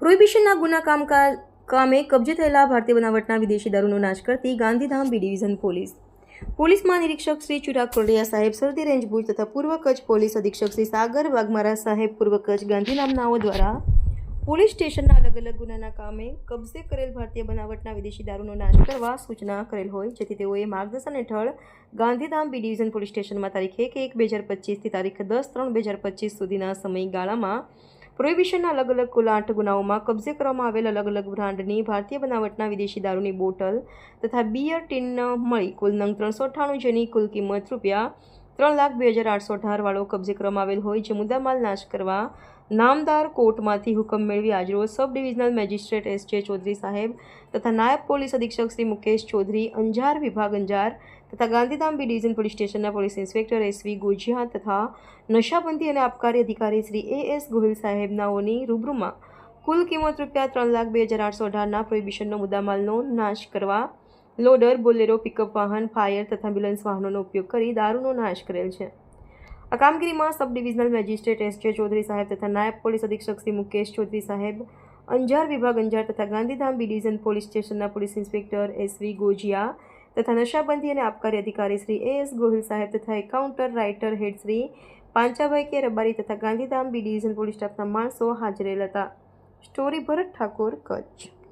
પ્રોહિબિશનના ગુના કામકા કામે કબજે થયેલા ભારતીય બનાવટના વિદેશી દારૂનો નાશ કરતી Gandhidham B division police. Police મહાનિરીક્ષક Shri Chirag Kordia સાહેબ સરહદી રેન્જ ભુજ તથા પૂર્વ કચ્છ પોલીસ અધિક્ષક શ્રી સાગર વાઘમારા સાહેબ પૂર્વ કચ્છ ગાંધીનામનાઓ દ્વારા પોલીસ સ્ટેશનના અલગ અલગ ગુનાના કામે કબજે કરેલ ભારતીય બનાવટના વિદેશી દારૂનો નાશ કરવા સૂચના કરેલ હોય, જેથી તેઓએ માર્ગદર્શન હેઠળ ગાંધીધામ બી ડિવિઝન પોલીસ સ્ટેશનમાં તારીખ એક એક બે હજાર પચીસથી તારીખ દસ ત્રણ બે હજાર પચીસ સુધીના સમયગાળામાં પ્રોહિબિશનના અલગ અલગ કુલ આઠ ગુનાઓમાં કબજે કરવામાં આવેલ અલગ અલગ બ્રાન્ડની ભારતીય બનાવટના વિદેશી દારૂની બોટલ તથા બિયર ટીન મળી કુલ નંગ ત્રણસો અઠ્ઠાણું જેની કુલ કિંમત રૂપિયા ત્રણ લાખ બે હજાર આઠસો અઢારવાળો કબજે કરવામાં આવેલ હોય જે મુદ્દામાલ નાશ કરવા નામદાર કોર્ટમાંથી હુકમ મેળવી આજરોજ સબ ડિવિઝનલ મેજિસ્ટ્રેટ એસ જે ચૌધરી સાહેબ તથા નાયબ પોલીસ અધિક્ષક શ્રી મુકેશ ચૌધરી, અંજાર વિભાગ અંજાર તથા ગાંધીધામ બી ડિવિઝન પોલીસ સ્ટેશનના police inspector S V Gojiya તથા નશાબંધી અને આબકારી અધિકારી શ્રી એ એસ ગોહિલ સાહેબનાઓની રૂબરૂમાં કુલ કિંમત રૂપિયા ત્રણ લાખ બે હજાર આઠસો અઢારના પ્રોહિબિશનનો મુદ્દામાલનો નાશ કરવા લોડર, બોલેરો, પિકઅપ વાહન, ફાયર તથા એમ્બ્યુલન્સ વાહનોનો ઉપયોગ કરી દારૂનો નાશ કરેલ છે. આ કામગીરીમાં સબ ડિવિઝનલ મેજિસ્ટ્રેટ એસ જે ચૌધરી સાહેબ તથા નાયબ પોલીસ અધિક્ષક શ્રી મુકેશ ચૌધરી સાહેબ, અંજાર વિભાગ અંજાર તથા ગાંધીધામ બી ડિવિઝન પોલીસ સ્ટેશનના police inspector S V Gojiya તથા નશાબંધી અને આબકારી અધિકારી શ્રી એ એસ ગોહિલ સાહેબ તથા એકાઉન્ટર રાઇટર હેડ શ્રી પાંચાભાઈ કે રબારી તથા ગાંધીધામ બી ડિવિઝન પોલીસ સ્ટાફના માણસો હાજરેલ હતા. સ્ટોરી ભરત ઠાકોર, કચ્છ.